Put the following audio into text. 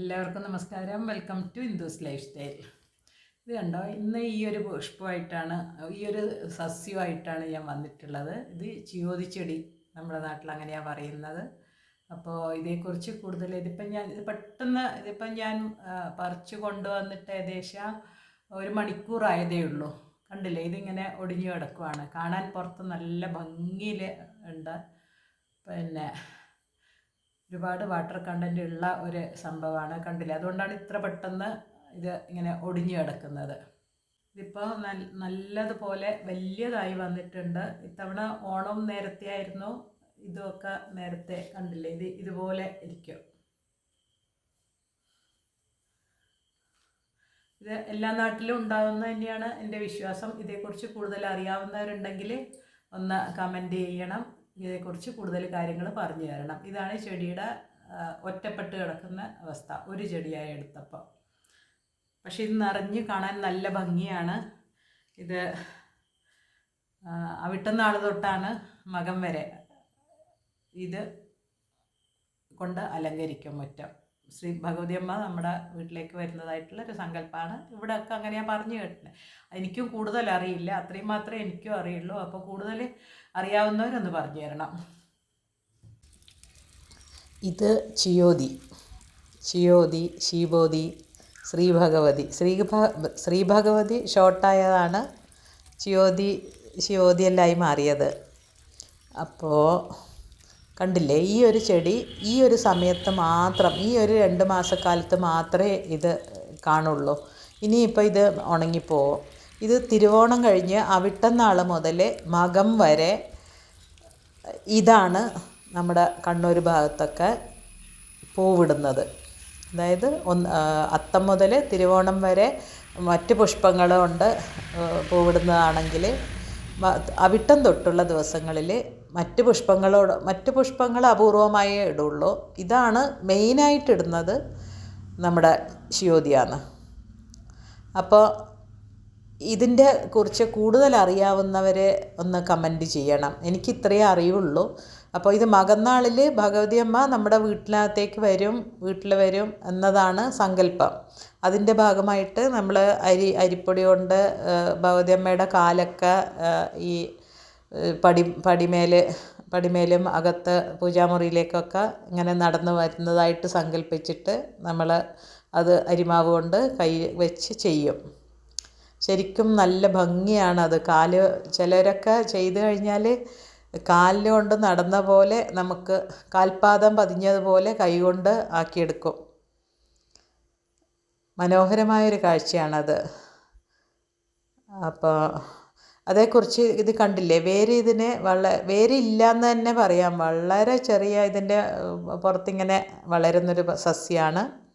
എല്ലാവർക്കും നമസ്കാരം. Welcome to Hindus life style ഇത് കണ്ടോ? ഇന്ന് ഈ ഒരു പുഷ്പമായിട്ടാണ് ഈ ഒരു സസ്യമായിട്ടാണ് ഞാൻ വന്നിട്ടുള്ളത്. ഇത് ചിയോതി ചെടി നമ്മുടെ നാട്ടിൽ അങ്ങനെയാണ് പറയുന്നത്. അപ്പോൾ ഇതേക്കുറിച്ച് കൂടുതൽ ഇതിപ്പം ഞാൻ ഇത് പെട്ടെന്ന് ഇതിപ്പം ഞാൻ പറിച്ചു കൊണ്ടുവന്നിട്ട് ഏകദേശം ഒരു മണിക്കൂറായതേ ഉള്ളൂ. കണ്ടില്ലേ? ഇതിങ്ങനെ ഒടിഞ്ഞു കിടക്കുവാണ്. കാണാൻ പുറത്ത് നല്ല ഭംഗിയിൽ ഉണ്ട്. പിന്നെ ഒരുപാട് വാട്ടർ കണ്ടന്റ് ഉള്ള ഒരു സംഭവമാണ്. കണ്ടില്ല? അതുകൊണ്ടാണ് ഇത്ര പെട്ടെന്ന് ഇത് ഇങ്ങനെ ഒടിഞ്ഞു കിടക്കുന്നത്. ഇതിപ്പോൾ നല്ല നല്ലതുപോലെ വലിയതായി വന്നിട്ടുണ്ട്. ഇത്തവണ ഓണം നേരത്തെ ആയിരുന്നു ഇതൊക്കെ നേരത്തെ കണ്ടില്ലേ? ഇത് ഇതുപോലെ ഇരിക്കും. ഇത് എല്ലാ നാട്ടിലും ഉണ്ടാവുന്ന തന്നെയാണ് എന്റെ വിശ്വാസം. ഇതേക്കുറിച്ച് കൂടുതൽ അറിയാവുന്നവരുണ്ടെങ്കിൽ ഒന്ന് കമന്റ് ചെയ്യണം. ഇതേക്കുറിച്ച് കൂടുതൽ കാര്യങ്ങൾ പറഞ്ഞു തരണം. ഇതാണ് ചെടിയുടെ ഒറ്റപ്പെട്ട് കിടക്കുന്ന അവസ്ഥ. ഒരു ചെടിയായി എടുത്തപ്പോൾ പക്ഷെ ഇത് നിറഞ്ഞ് കാണാൻ നല്ല ഭംഗിയാണ്. ഇത് അവിട്ടുന്നാൾ തൊട്ടാണ് മകം വരെ ഇത് കൊണ്ട് അലങ്കരിക്കും മുറ്റം. ശ്രീ ഭഗവതി അമ്മ നമ്മുടെ വീട്ടിലേക്ക് വരുന്നതായിട്ടുള്ള ഒരു സങ്കല്പമാണ് ഇവിടെയൊക്കെ അങ്ങനെയാണ് പറഞ്ഞു കേട്ടിട്ടുണ്ട്. എനിക്കും കൂടുതൽ അറിയില്ല. അത്രയും മാത്രമേ എനിക്കും അറിയുള്ളൂ. അപ്പോൾ കൂടുതൽ അറിയാവുന്നവരൊന്ന് പറഞ്ഞു തരണം. ഇത് ചിയോതി ചിയോതി ശ്രീ ഭഗവതി ശ്രീ ഭ- ശ്രീ ഭഗവതി ഷോർട്ടായതാണ് ചിയോതി ശിവോതിയല്ലായി മാറിയത്. അപ്പോൾ കണ്ടില്ലേ? ഈ ഒരു ചെടി ഈ ഒരു സമയത്ത് മാത്രം ഈ ഒരു രണ്ട് മാസക്കാലത്ത് മാത്രമേ ഇത് കാണുള്ളൂ. ഇനിയിപ്പോൾ ഇത് ഉണങ്ങിപ്പോവും. ഇത് തിരുവോണം കഴിഞ്ഞ് അവിട്ടന്നാൾ മുതൽ മകം വരെ ഇതാണ് നമ്മുടെ കണ്ണൂർ ഭാഗത്തൊക്കെ പൂവിടുന്നത്. അതായത് ഒന്ന് അത്തം മുതൽ തിരുവോണം വരെ മറ്റ് പുഷ്പങ്ങളുണ്ട് പൂവിടുന്നതാണെങ്കിൽ അവിട്ടം തൊട്ടുള്ള ദിവസങ്ങളിൽ മറ്റ് പുഷ്പങ്ങളോട് മറ്റ് പുഷ്പങ്ങൾ അപൂർവമായേ ഇടുള്ളൂ. ഇതാണ് മെയിനായിട്ട് ഇടുന്നത് നമ്മുടെ ശിയോദിയാണ്. അപ്പോൾ ഇതിന്റെ കുറിച്ച് കൂടുതൽ അറിയാവുന്നവരെ ഒന്ന് കമന്റ് ചെയ്യണം. എനിക്ക് ഇത്രയേ അറിയുള്ളൂ. അപ്പോൾ ഇത് മകന്നാളിൽ ഭഗവതി അമ്മ നമ്മുടെ വീട്ടിനകത്തേക്ക് വരും വീട്ടിൽ വരും എന്നതാണ് സങ്കല്പം. അതിന്റെ ഭാഗമായിട്ട് നമ്മൾ അരി അരിപ്പൊടി കൊണ്ട് ഭഗവതിയമ്മയുടെ കാലൊക്കെ ഈ പടി പടിമേൽ പടിമേലും അകത്ത് പൂജാമുറിയിലേക്കൊക്കെ ഇങ്ങനെ നടന്നു വരുന്നതായിട്ട് സങ്കല്പിച്ചിട്ട് നമ്മൾ അത് അരിമാവ് കൊണ്ട് കൈ വെച്ച് ചെയ്യും. ശരിക്കും നല്ല ഭംഗിയാണ് അത്. കാൽ ചിലരൊക്കെ ചെയ്ത് കഴിഞ്ഞാൽ കാലിൽ കൊണ്ട് നടന്ന പോലെ നമുക്ക് കാൽപാദം പതിഞ്ഞതുപോലെ കൈകൊണ്ട് ആക്കിയെടുക്കും. മനോഹരമായൊരു കാഴ്ചയാണത്. അപ്പോൾ അതേക്കുറിച്ച് ഇത് കണ്ടില്ലേ? വേര് ഇതിനെ വള വേര് ഇല്ലയെന്ന് തന്നെ പറയാം. വളരെ ചെറിയ ഇതിന്റെ പുറത്തിങ്ങനെ വളരുന്നൊരു സസ്യമാണ്